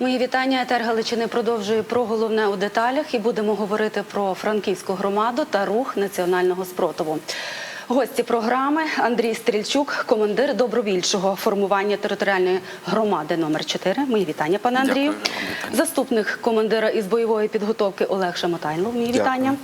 Мої вітання. Етер Галичини продовжує про головне у деталях і будемо говорити про франківську громаду та рух національного спротиву. Гості програми Андрій Стрільчук, командир добровільчого формування територіальної громади номер 4 Мої вітання, пане Андрію. вітання. Заступник командира із бойової підготовки Олег Шамотайлов. Мої Дякую. вітання.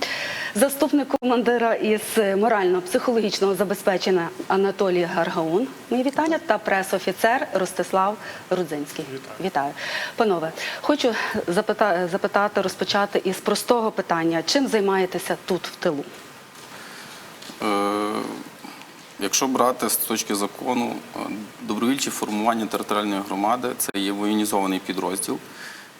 Заступник командира із морально-психологічного забезпечення Анатолій Гаргаун. Мої вітання та прес-офіцер Ростислав Рудзинський. Вітаю. Панове, хочу запита- запитати, розпочати із простого питання: чим займаєтеся тут в тилу? Е, Якщо брати з точки закону, е, добровільче формування територіальної громади це є воєнізований підрозділ,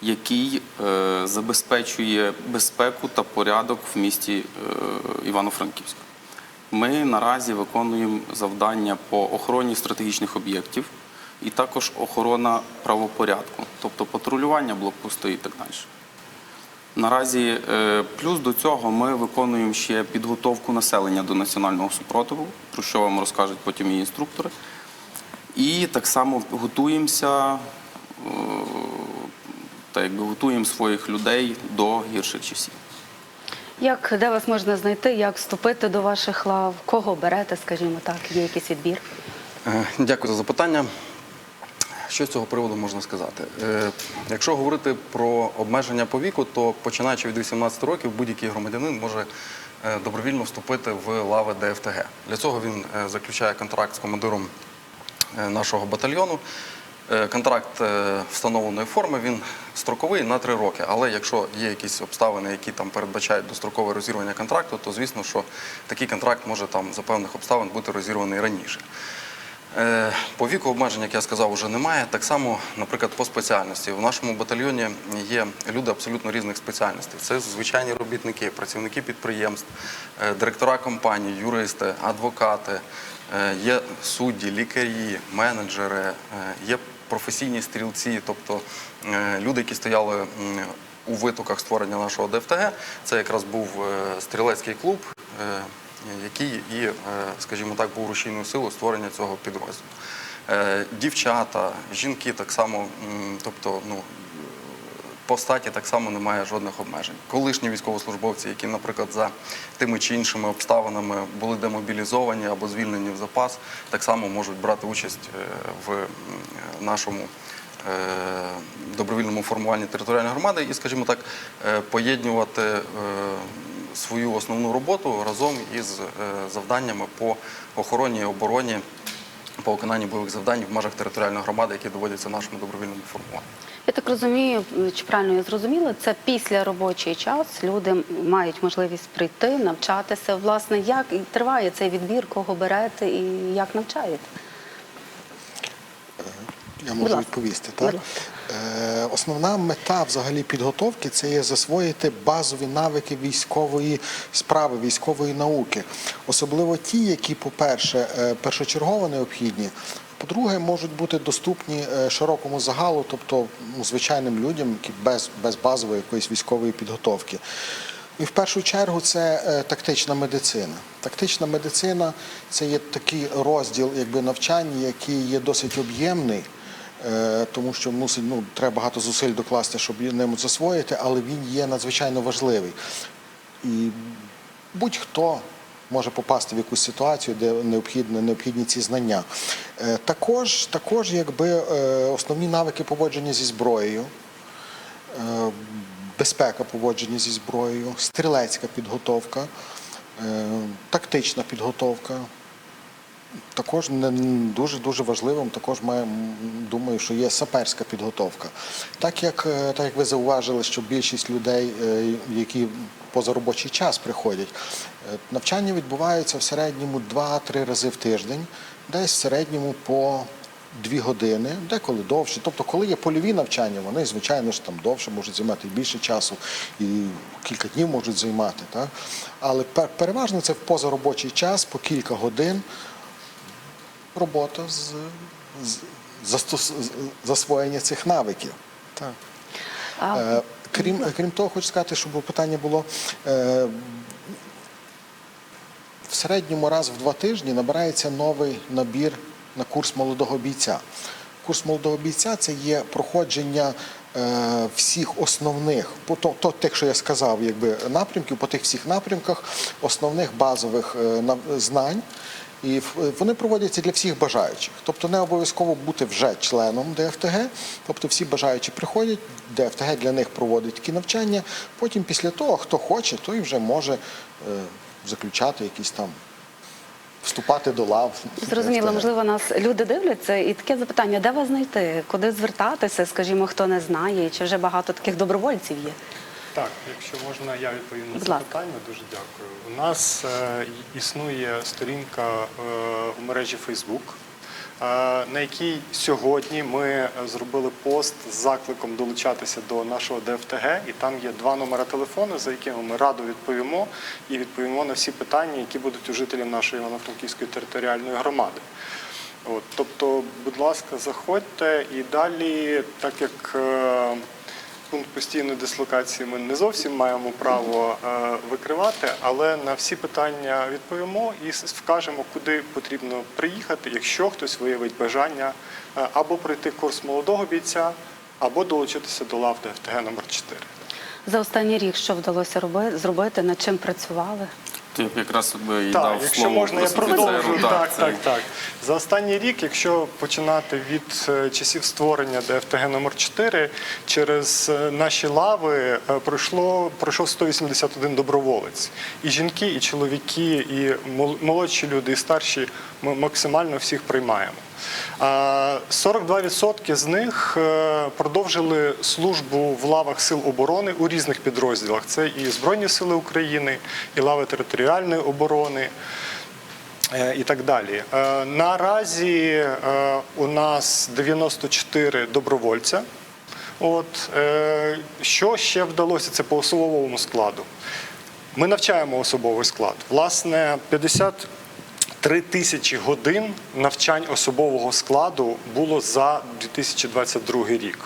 який е, забезпечує безпеку та порядок в місті е, Івано-Франківськ. Ми наразі виконуємо завдання по охороні стратегічних об'єктів і також охорона правопорядку, тобто патрулювання блокпосту і так далі. Наразі е, плюс до цього ми виконуємо ще підготовку населення до національного супротиву, про що вам розкажуть потім і інструктори. І так само готуємося, та якби готуємо своїх людей до гірших часів. Як де вас можна знайти, як вступити до ваших лав? Кого берете, скажімо так, є якийсь відбір? Е, Дякую за запитання. Що з цього приводу можна сказати? Е, Якщо говорити про обмеження по віку, то починаючи від 18 років будь-який громадянин може е, добровільно вступити в лави ДФТГ. Для цього він заключає контракт з командиром нашого батальйону. Е, Контракт е, встановленої форми він строковий на три роки. Але якщо є якісь обставини, які там передбачають дострокове розірвання контракту, то звісно, що такий контракт може там за певних обставин бути розірваний раніше. Е, По віку обмежень, як я сказав, вже немає. Так само, наприклад, по спеціальності. В нашому батальйоні є люди абсолютно різних спеціальностей. Це звичайні робітники, працівники підприємств, директора компаній, юристи, адвокати, є судді, лікарі, менеджери, є професійні стрілці, тобто е, люди, які стояли у витоках створення нашого ДФТГ. Це якраз був е, стрілецький клуб. е, який і, скажімо так, був рушійною силою створення цього підрозділу. Дівчата, жінки так само, тобто, ну. По статі так само немає жодних обмежень. Колишні військовослужбовці, які, наприклад, за тими чи іншими обставинами були демобілізовані або звільнені в запас, так само можуть брати участь е, в нашому е, добровільному формуванні територіальної громади і, скажімо так, е, поєднувати е, свою основну роботу разом із е, завданнями по охороні і обороні, по виконанні бойових завдань в межах територіальної громади, які доводяться нашому добровільному формуванню. Я так розумію, чи правильно я зрозуміла, це після робочий час люди мають можливість прийти, навчатися. Власне, як триває цей відбір, кого берете і як навчаєте? Я можу відповісти. Так? Е, основна мета взагалі підготовки це є засвоїти базові навики військової справи, військової науки. Особливо ті, які, по-перше, е, першочергово необхідні. По-друге, можуть бути доступні е, широкому загалу, тобто ну, звичайним людям, які без, без базової якоїсь військової підготовки. І в першу чергу це е, тактична медицина. Тактична медицина це є такий розділ якби, навчання, який є досить об'ємний, тому що мусить, ну, треба багато зусиль докласти, щоб ним засвоїти, але він є надзвичайно важливий. І будь-хто може попасти в якусь ситуацію, де необхідні, необхідні ці знання. Е, Також, також якби, е, основні навики поводження зі зброєю. Е, безпека поводження зі зброєю, стрілецька підготовка, е, тактична підготовка. Також не дуже дуже важливим, також має, думаю, що є саперська підготовка. Так як, е, так як ви зауважили, що більшість людей, е, які поза робочий час приходять, е, навчання відбуваються в середньому 2-3 рази в тиждень, десь в середньому по дві години, деколи довше. Тобто, коли є польові навчання, вони, звичайно ж, там довше можуть займати більше часу і кілька днів можуть займати. Так? Але переважно це в позаробочий час по кілька годин робота з, з застос, засвоєння цих навиків. Так. А, Е, Крім, крім того, хочу сказати, щоб питання було. Е, в середньому раз в два тижні набирається новий набір на курс молодого бійця. Курс молодого бійця це є проходження е, всіх основних, по то, то тих, що я сказав, якби напрямків, по тих всіх напрямках, основних базових е, знань. І вони проводяться для всіх бажаючих. Тобто не обов'язково бути вже членом ДФТГ. Тобто всі бажаючі приходять, ДФТГ для них проводить такі навчання. Потім після того, хто хоче, той вже може е, заключати якісь там, вступати до лав. Зрозуміло, можливо, нас люди дивляться, і таке запитання: де вас знайти? Куди звертатися? Скажімо, хто не знає, чи вже багато таких добровольців є? Так, якщо можна, я відповім на це питання. Дуже дякую. У нас е, існує сторінка е, у мережі Facebook, е, на якій сьогодні ми зробили пост з закликом долучатися до нашого ДФТГ, і там є два номера телефону, за якими ми радо відповімо і відповімо на всі питання, які будуть у жителів нашої Івано-Франківської територіальної громади. От, тобто, будь ласка, заходьте і далі, так як е, пункт постійної дислокації ми не зовсім маємо право е, викривати, але на всі питання відповімо і вкажемо, куди потрібно приїхати, якщо хтось виявить бажання е, або пройти курс молодого бійця, або долучитися до лав ДФТГ номер 4 За останній рік що вдалося робити, зробити, над чим працювали? Б якраз би і Так, дав якщо слово можна, я продовжу. продовжую. Так, так, так. За останній рік, якщо починати від е, часів створення ДФТГ номер 4 через е, наші лави е, пройшло пройшов 181 доброволець. І жінки, і чоловіки, і мол- молодші люди, і старші ми максимально всіх приймаємо. А 42% з них е, продовжили службу в лавах сил оборони у різних підрозділах. Це і Збройні Сили України, і лави територіальної оборони. е, І так далі. Е, Наразі у нас 94 добровольця. От, що ще вдалося? Це по особовому складу. Ми навчаємо особовий склад. Власне, 53 тисячі годин навчань особового складу було за 2022 рік.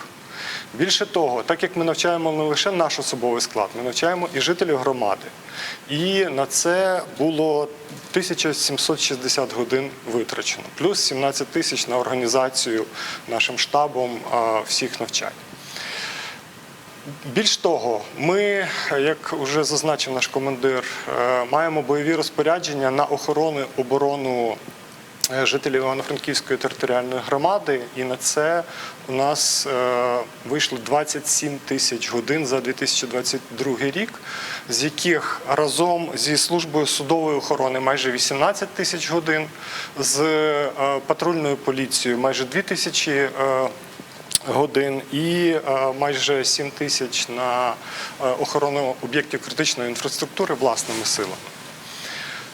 Більше того, так як ми навчаємо не лише наш особовий склад, ми навчаємо і жителів громади. І на це було 1760 годин витрачено, плюс 17 тисяч на організацію нашим штабом всіх навчань. Більш того, ми, як вже зазначив наш командир, е, маємо бойові розпорядження на охорону оборону е, жителів Івано-Франківської територіальної громади, і на це у нас е, вийшло 27 тисяч годин за 2022 рік, з яких разом зі службою судової охорони майже 18 тисяч годин, з патрульною поліцією майже 2 тисячі. Годин і е, майже 7 тисяч на е, охорону об'єктів критичної інфраструктури власними силами.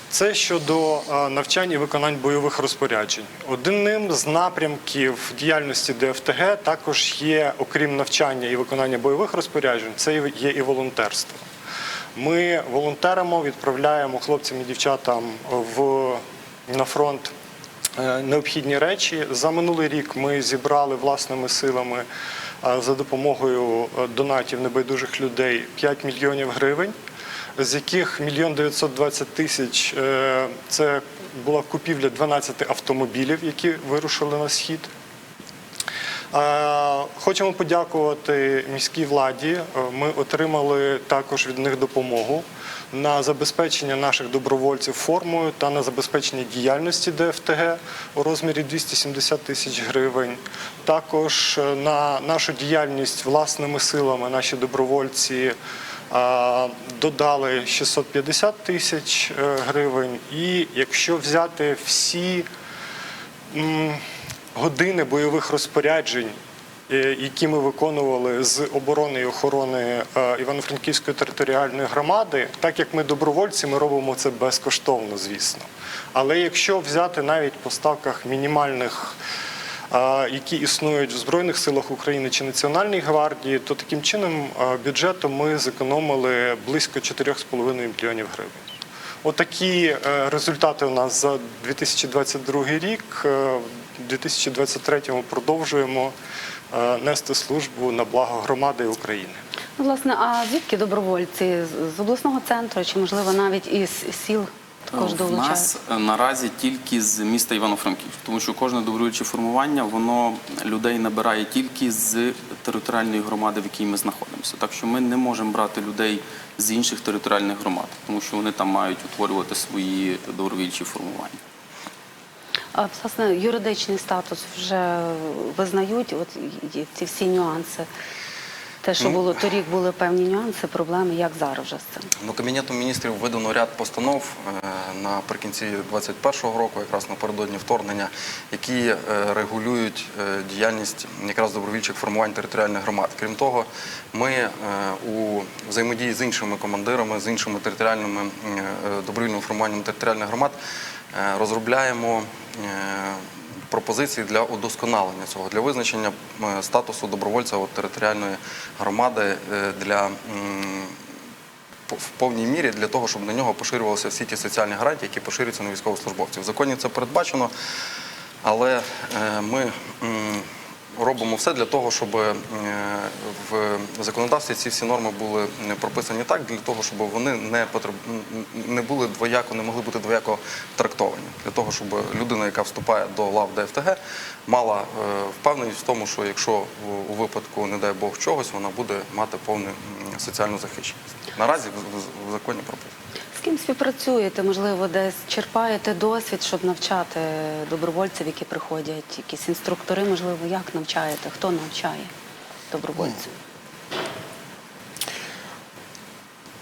Це щодо е, навчань і виконань бойових розпоряджень. Одним з напрямків діяльності ДФТГ також є, окрім навчання і виконання бойових розпоряджень, це є і волонтерство. Ми волонтеримо, відправляємо хлопцям і дівчатам в, на фронт необхідні речі. За минулий рік ми зібрали власними силами е, за допомогою е, донатів небайдужих людей 5 мільйонів гривень, з яких мільйон 920 тисяч е, це була купівля 12 автомобілів, які вирушили на схід. Е, Хочемо подякувати міській владі. Е, Ми отримали також від них допомогу на забезпечення наших добровольців формою та на забезпечення діяльності ДФТГ у розмірі 270 тисяч гривень. Також е, на нашу діяльність власними силами наші добровольці е, додали 650 тисяч е, гривень. І якщо взяти всі години бойових розпоряджень, які ми виконували з оборони і охорони е, Івано-Франківської територіальної громади, так як ми добровольці, ми робимо це безкоштовно, звісно. Але якщо взяти навіть по ставках мінімальних, е, які існують в Збройних силах України чи Національній гвардії, то таким чином е, бюджетом ми зекономили близько 4,5 мільйонів гривень. Отакі е, результати у нас за 2022 рік. Е, В 2023 продовжуємо е, нести службу на благо громади України. Ну, власне, а звідки добровольці? З- обласного центру чи, можливо, навіть із сіл також В долучають? нас е, наразі тільки з міста Івано-Франківськ, тому що кожне добровольче формування воно людей набирає тільки з територіальної громади, в якій ми знаходимося. Так що ми не можемо брати людей з інших територіальних громад, тому що вони там мають утворювати свої добровольчі формування. Власне юридичний статус вже визнають от ці всі нюанси. Те, що Ну, було торік, були певні нюанси, проблеми, як зараз вже з цим. Ну, Кабінетом міністрів видано ряд постанов е, наприкінці 2021 року, якраз напередодні вторгнення, які е, регулюють е, діяльність якраз добровільчих формувань територіальних громад. Крім того, ми е, у взаємодії з іншими командирами, з іншими територіальними е, добровільним формуванням територіальних громад розробляємо. е, пропозиції для удосконалення цього, для визначення е, статусу добровольця територіальної громади е, для в повній мірі для того, щоб на нього поширювалися всі ті соціальні гарантії, які поширюються на військовослужбовців. В законі це передбачено, але е, ми робимо все для того, щоб е, в законодавстві ці всі норми були е, прописані так, для того, щоб вони не потреб... не були двояко, не могли бути двояко трактовані. Для того, щоб людина, яка вступає до лав ДФТГ, мала е, впевненість в тому, що якщо у- випадку, не дай Бог, чогось, вона буде мати повну соціальну захищеність. Наразі в законі прописано. З ким співпрацюєте? Можливо, десь черпаєте досвід, щоб навчати добровольців, які приходять, якісь інструктори, можливо, як навчаєте? Хто навчає добровольців?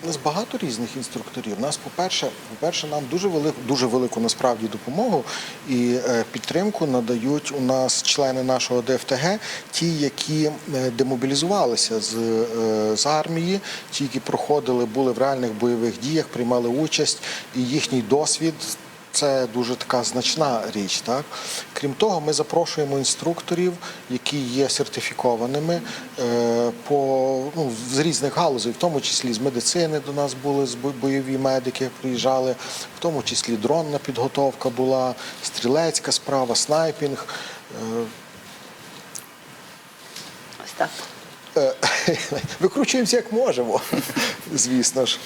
У нас багато різних інструкторів. Нас, по-перше, по-перше, нам дуже велику, дуже велику насправді допомогу і е, підтримку надають у нас члени нашого ДФТГ, ті, які е, демобілізувалися з, е, з армії, ті, які проходили, були в реальних бойових діях, приймали участь, і їхній досвід. Це дуже така значна річ. Так? Крім того, ми запрошуємо інструкторів, які є сертифікованими е, по, ну, з різних галузей, в тому числі з медицини до нас були з бойові медики, приїжджали, в тому числі дронна підготовка була, стрілецька справа, снайпінг. Е, Ось так. е, Викручуємося як можемо, звісно ж.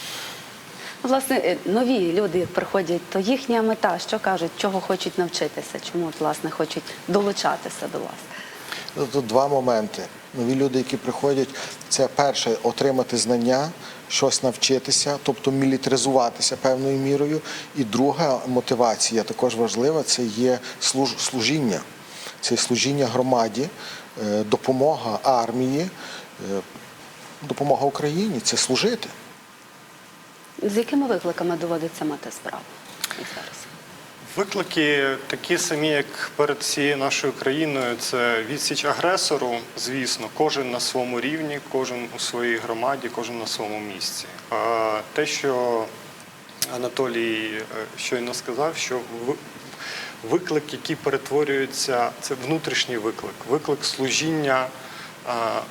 Власне, е, нові люди, приходять, то їхня мета, що кажуть, чого хочуть навчитися, чому власне хочуть долучатися до вас. Ну, Тут два моменти. Нові люди, які приходять, це перше отримати знання, щось навчитися, тобто мілітаризуватися певною мірою. І друга мотивація також важлива це є служ- служіння. Це служіння громаді, е, допомога армії, е, допомога Україні це служити. З якими викликами доводиться мати справу зараз? Виклики такі самі, як перед всією нашою країною. Це відсіч агресору, звісно, кожен на своєму рівні, кожен у своїй громаді, кожен на своєму місці. Те, що Анатолій е, щойно сказав, що ви- виклик, який перетворюється, це внутрішній виклик, виклик служіння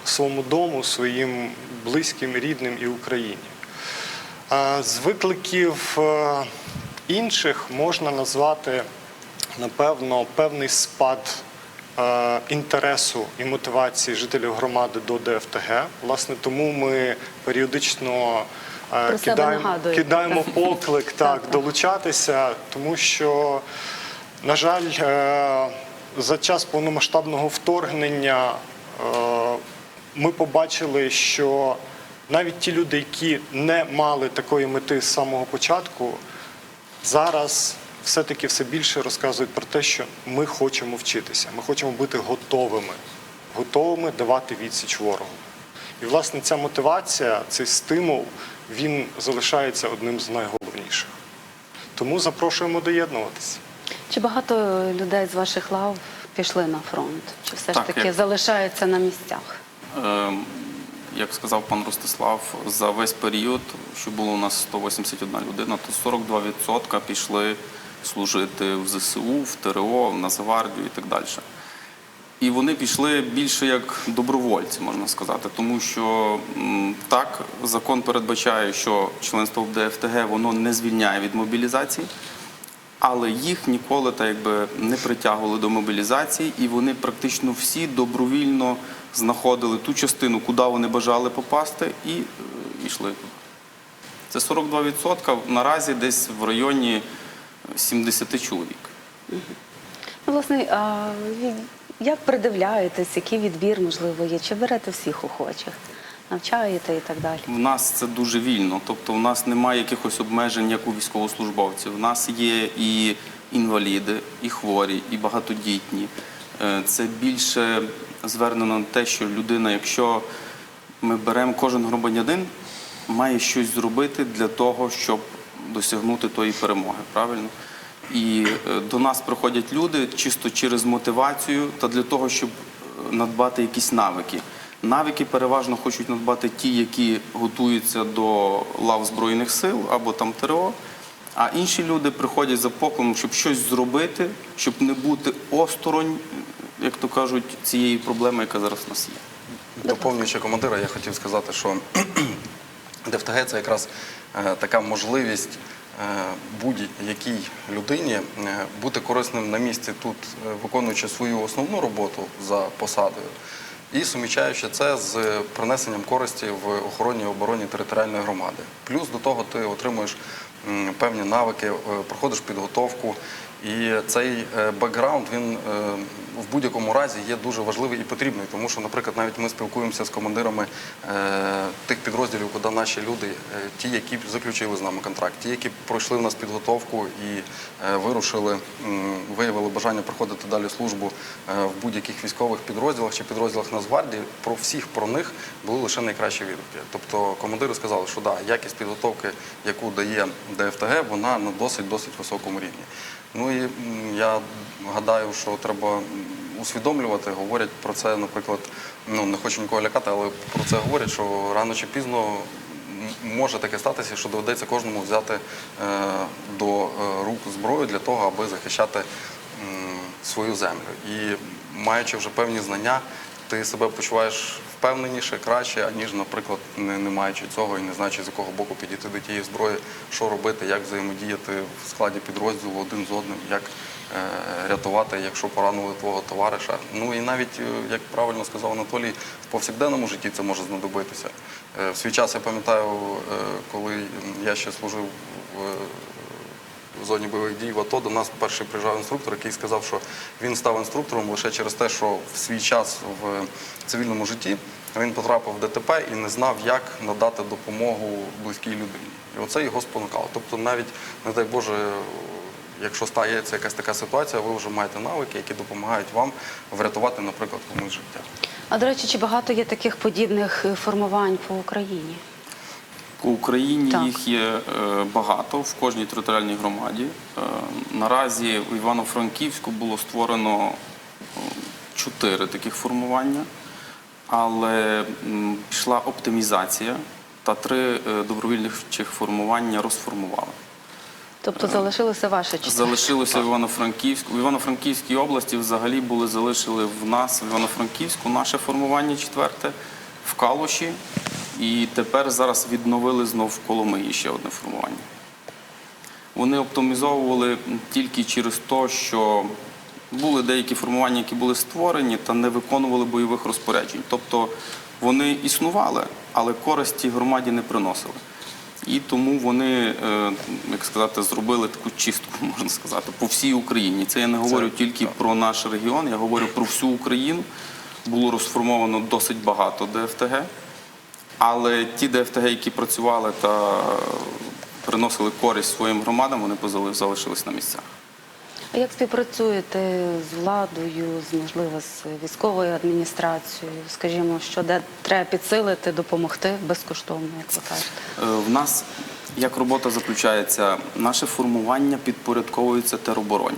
своєму дому, своїм близьким, рідним і Україні. З викликів е, інших можна назвати, напевно, певний спад е, інтересу і мотивації жителів громади до ДФТГ. Власне, тому ми періодично е, Про кидаємо, кидаємо поклик Так, долучатися, тому що, на жаль, за час повномасштабного вторгнення ми побачили, що навіть ті люди, які не мали такої мети з самого початку, зараз все-таки все більше розказують про те, що ми хочемо вчитися, ми хочемо бути готовими, готовими давати відсіч ворогу. І, власне, ця мотивація, цей стимул, він залишається одним з найголовніших. Тому запрошуємо доєднуватися. Чи багато людей з ваших лав пішли на фронт? Чи все ж Так, таки як- залишаються на місцях? Ем, Як сказав пан Ростислав, за весь період, що було у нас 181 людина, то 42% пішли служити в ЗСУ, в ТРО, в Нацгвардію і так далі. І вони пішли більше як добровольці, можна сказати, тому що так, закон передбачає, що членство в ДФТГ воно не звільняє від мобілізації, але їх ніколи так якби не притягували до мобілізації, і вони практично всі добровільно знаходили ту частину, куди вони бажали попасти, і е, йшли. Це 42%. Наразі десь в районі 70 чоловік. Ну, власне, а як придивляєтесь, який відбір можливо є? Чи берете всіх охочих, навчаєте і так далі? В нас це дуже вільно, тобто в нас немає якихось обмежень, як у військовослужбовців. В нас є і інваліди, і хворі, і багатодітні. Е, Це більше звернено на те, що людина, якщо ми беремо кожен громадянин, має щось зробити для того, щоб досягнути тої перемоги. Правильно? І е, до нас приходять люди чисто через мотивацію та для того, щоб е, надбати якісь навики. Навики переважно хочуть надбати ті, які готуються до лав Збройних сил або там ТРО. А інші люди приходять за поклоном, щоб щось зробити, щоб не бути осторонь, як то кажуть, цієї проблеми, яка зараз у нас є. Доповнюючи командира, я хотів сказати, що ДФТГ це якраз е, така можливість е, будь-якій людині е, бути корисним на місці тут, виконуючи свою основну роботу за посадою. І сумічаючи це з принесенням користі в охороні і обороні територіальної громади. Плюс до того ти отримуєш певні навики, проходиш підготовку. І цей е, бекграунд він е, в будь-якому разі є дуже важливий і потрібний, тому що, наприклад, навіть ми спілкуємося з командирами е, тих підрозділів, куди наші люди, ті, які заключили з нами контракт, ті, які пройшли в нас підготовку і вирушили, виявили бажання проходити далі службу в будь-яких військових підрозділах чи підрозділах Нацгвардії, про всіх про них були лише найкращі відгуки. Тобто командири сказали, що да, якість підготовки, яку дає ДФТГ, вона на досить досить високому рівні. Ну і я гадаю, що треба усвідомлювати, говорять про це, наприклад, ну не хочу нікого лякати, але про це говорять, що рано чи пізно може таке статися, що доведеться кожному взяти е, до е, рук зброю для того, аби захищати свою землю. І маючи вже певні знання, ти себе почуваєш впевненіше, краще, аніж, наприклад, не, не маючи цього і не знаючи, з якого боку підійти до тієї зброї, що робити, як взаємодіяти в складі підрозділу один з одним, як е, рятувати, якщо поранили твого товариша. Ну і навіть, е, як правильно сказав Анатолій, в повсякденному житті це може знадобитися. Е, в свій час я пам'ятаю, е, коли я ще служив в в зоні бойових дій в АТО до нас перший приїжджав інструктор, який сказав, що він став інструктором лише через те, що в свій час в цивільному житті він потрапив в ДТП і не знав, як надати допомогу близькій людині. І оце його спонукало. Тобто, навіть, не дай Боже, якщо стається якась така ситуація, ви вже маєте навики, які допомагають вам врятувати, наприклад, комусь життя. А до речі, чи багато є таких подібних е, формувань по Україні? По Україні Так. їх є е, багато в кожній територіальній громаді. Е, наразі у Івано-Франківську було створено е, чотири таких формування, але пішла оптимізація та три добровільних формування розформували. Тобто залишилося ваше число? Залишилося в Івано-Франківську. В Івано-Франківській області взагалі були залишили в нас в Івано-Франківську наше формування четверте в Калуші. І тепер зараз відновили знов в Коломиї ще одне формування. Вони оптимізовували тільки через те, що були деякі формування, які були створені та не виконували бойових розпоряджень. Тобто вони існували, але користі громаді не приносили. І тому вони, е, як сказати, зробили таку чистку, можна сказати, по всій Україні. Це я не говорю тільки про наш регіон, я говорю про всю Україну. Було розформовано досить багато ДФТГ. Але ті ДФТГ, які працювали та приносили користь своїм громадам, вони залишились на місцях. А як співпрацюєте з владою, з можливо з військовою адміністрацією? Скажімо, що де треба підсилити, допомогти безкоштовно, як ви кажете? Е, В нас як робота заключається, наше формування підпорядковується теробороні.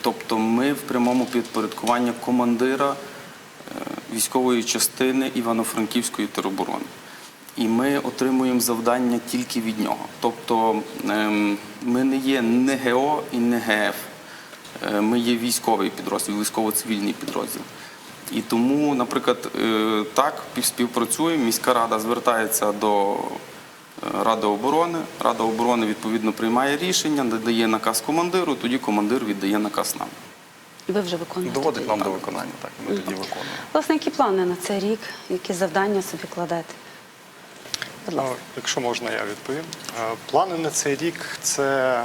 Тобто ми в прямому підпорядкуванні командира е, військової частини Івано-Франківської тероборони. І ми отримуємо завдання тільки від нього. Тобто ем, ми не є не ГО і не ГФ. Е, Ми є військовий підрозділ, військово-цивільний підрозділ. І тому, наприклад, е, так співпрацюємо. Міська рада звертається до е, Ради оборони. Рада оборони відповідно приймає рішення, надає наказ командиру, тоді командир віддає наказ нам. Ви вже виконуєте? Доводить нам до виконання, так, ми тоді виконуємо. Власне, які плани на цей рік? Які завдання собі кладете? Будь ласка. Якщо можна, я відповім. Е, Плани на цей рік це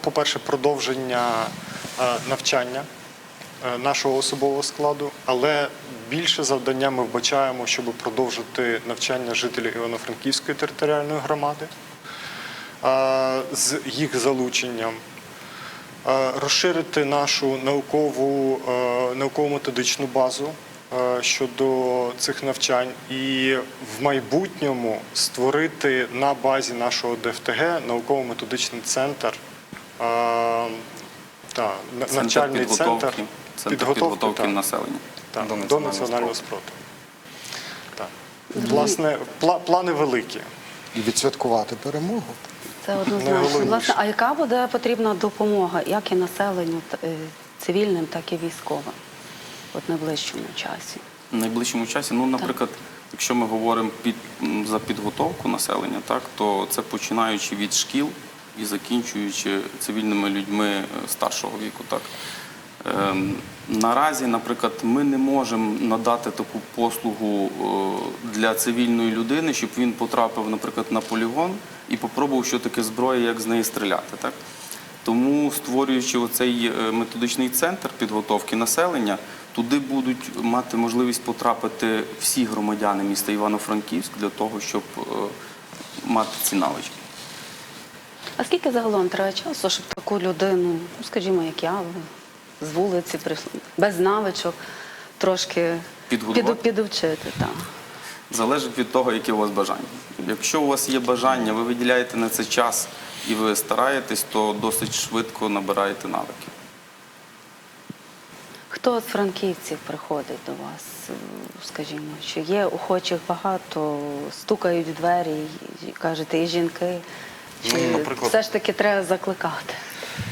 по-перше, продовження е, навчання е, нашого особового складу, але більше завдання ми вбачаємо, щоб продовжити навчання жителів Івано-Франківської територіальної громади з їх залученням. Розширити нашу науково-методичну базу щодо цих навчань і в майбутньому створити на базі нашого ДФТГ науково-методичний центр, е, та, Центр навчальний підготовки, центр підготовки так, населення. До до національного. Так. Власне, пла- плани великі. І відсвяткувати перемогу. Це однозначно. Власне, а яка буде потрібна допомога як і населенню, е, цивільним, так і військовим от найближчому часі? В найближчому часі, ну, наприклад, якщо ми говоримо під, за підготовку населення, так, то це починаючи від шкіл і закінчуючи цивільними людьми е, старшого віку. Так. Ем, наразі, наприклад, ми не можемо надати таку послугу е, для цивільної людини, щоб він потрапив, наприклад, на полігон і попробував, що таке зброя, як з неї стріляти. Так? Тому, створюючи оцей е, методичний центр підготовки населення, туди будуть мати можливість потрапити всі громадяни міста Івано-Франківськ для того, щоб е, мати ці навички. А скільки загалом треба часу, щоб таку людину, ну скажімо, як я, з вулиці без навичок, трошки піду- підучити? Так. Залежить від того, яке у вас бажання. Якщо у вас є бажання, ви виділяєте на це час і ви стараєтесь, то досить швидко набираєте навики. Хто з франківців приходить до вас, скажімо, що є охочих багато, стукають в двері, і кажете, і жінки. Чи Ну, наприклад- все ж таки треба закликати?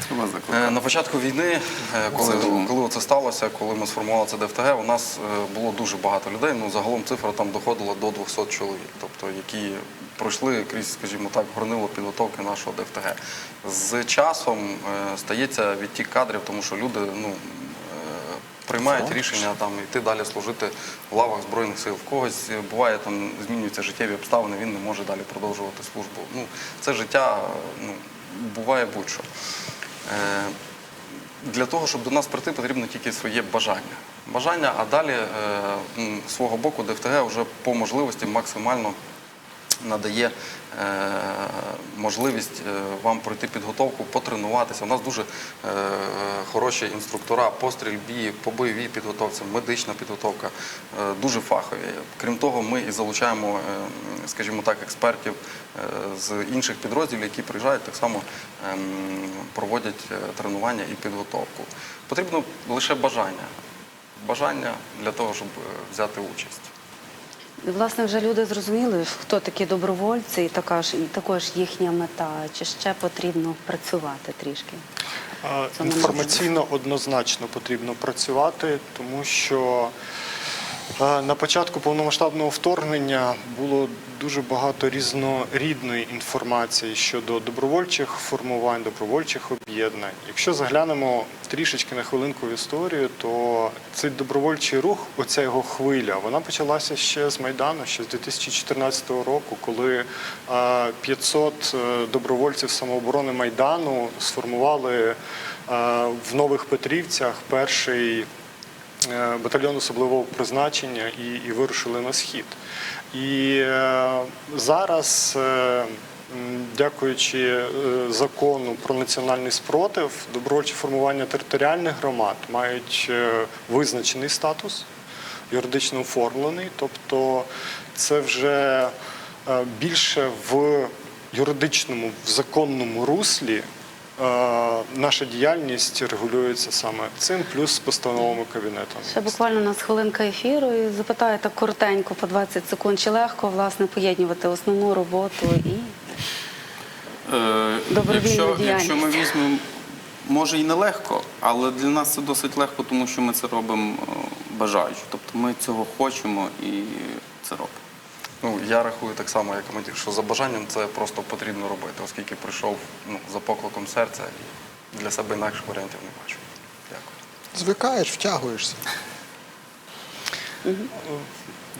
Треба Е, закликати. На початку війни, е, коли, Загалом. коли це сталося, коли ми сформували це ДФТГ, у нас е, було дуже багато людей. Ну загалом цифра там доходила до 200 чоловік, тобто які пройшли крізь, скажімо так, горнило підготовки нашого ДФТГ. З часом стається відтік кадрів, тому що люди ну. Приймають рішення там йти далі служити в лавах збройних сил. В когось буває там змінюються життєві обставини, він не може далі продовжувати службу. Ну це життя ну буває будь-що. Е, Для того, щоб до нас прийти, потрібно тільки своє бажання. Бажання, а далі е, свого боку ДФТГ вже по можливості максимально надає е, можливість е, вам пройти підготовку, потренуватися. У нас дуже е, хороші інструктора по стрільбі, по бойовій підготовці, медична підготовка, дуже фахові. Крім того, ми і залучаємо, скажімо так, експертів з інших підрозділів, які приїжджають, так само ем, проводять тренування і підготовку. Потрібно лише бажання. Бажання для того, щоб взяти участь. Власне, вже люди зрозуміли, хто такі добровольці, і також, і також їхня мета, чи ще потрібно працювати трішки. Інформаційно однозначно потрібно працювати, тому що на початку повномасштабного вторгнення було дуже багато різнорідної інформації щодо добровольчих формувань, добровольчих об'єднань. Якщо заглянемо трішечки на хвилинку в історію, то цей добровольчий рух, оця його хвиля, вона почалася ще з Майдану, ще з 2014 року, коли е, 500 е, добровольців самооборони Майдану сформували е, в Нових Петрівцях перший е, батальйон особливого призначення і, і вирушили на схід. І е, зараз, е, дякуючи е, закону про національний спротив, добровольчі формування територіальних громад мають е, визначений статус, юридично оформлений, тобто це вже е, більше в юридичному, в законному руслі. Е, Наша діяльність регулюється саме цим, плюс постановами кабінету. Ще буквально у нас хвилинка ефіру і запитаю так коротенько, по 20 секунд, чи легко власне поєднувати основну роботу і Е, Добровільна якщо, діяльність. якщо ми візьмемо, може і нелегко, але для нас це досить легко, тому що ми це робимо е, бажаючи. Тобто ми цього хочемо і це робимо. Ну, я рахую так само, як командир, що за бажанням це просто потрібно робити, оскільки прийшов ну, за покликом серця і для себе інакших варіантів не бачу. Дякую. Звикаєш, втягуєшся.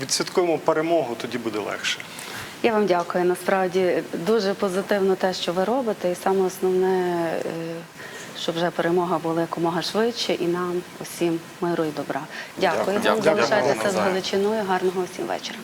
Відсвяткуємо перемогу, тоді буде легше. Я вам дякую. Насправді дуже позитивно те, що ви робите, і саме основне, е, щоб вже перемога була якомога швидше, і нам усім миру і добра. Дякую. Дякую. вам. Дякую. Залишайтеся з Дякую. Галичиною. Гарного всім вечора.